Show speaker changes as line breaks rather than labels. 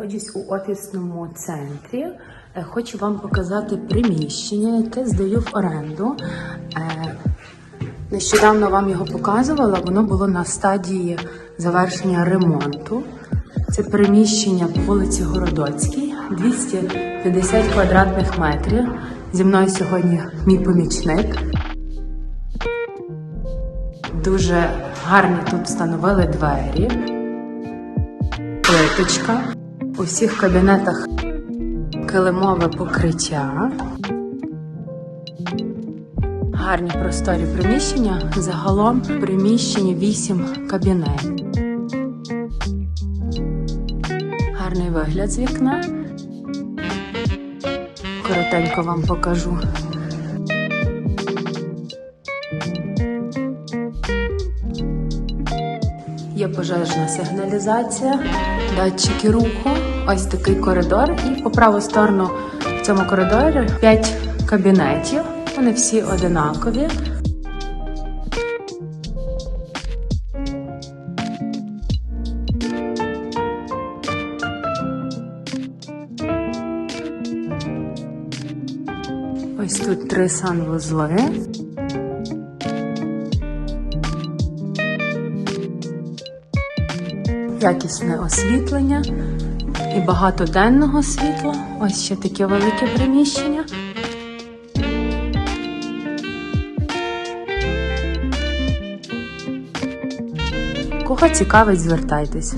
знаходжусь у офісному центрі. Е, Хочу вам показати приміщення, яке здаю в оренду. Е, Нещодавно вам його показувала, воно було на стадії завершення ремонту. Це приміщення по вулиці Городоцькій, 250 квадратних метрів. Зі мною сьогодні мій помічник. Дуже гарні тут встановили двері, плиточка. У всіх кабінетах килимове покриття. Гарні просторі приміщення. Загалом в приміщенні 8 кабінетів. Гарний вигляд з вікна. Коротенько вам покажу. Є пожежна сигналізація, датчики руху, ось такий коридор. І по праву сторону в цьому коридорі 5 кабінетів. Вони всі одинакові. Ось тут три санвузли. Якісне освітлення і багато денного світла. Ось ще таке велике приміщення. Кого цікавить, звертайтесь.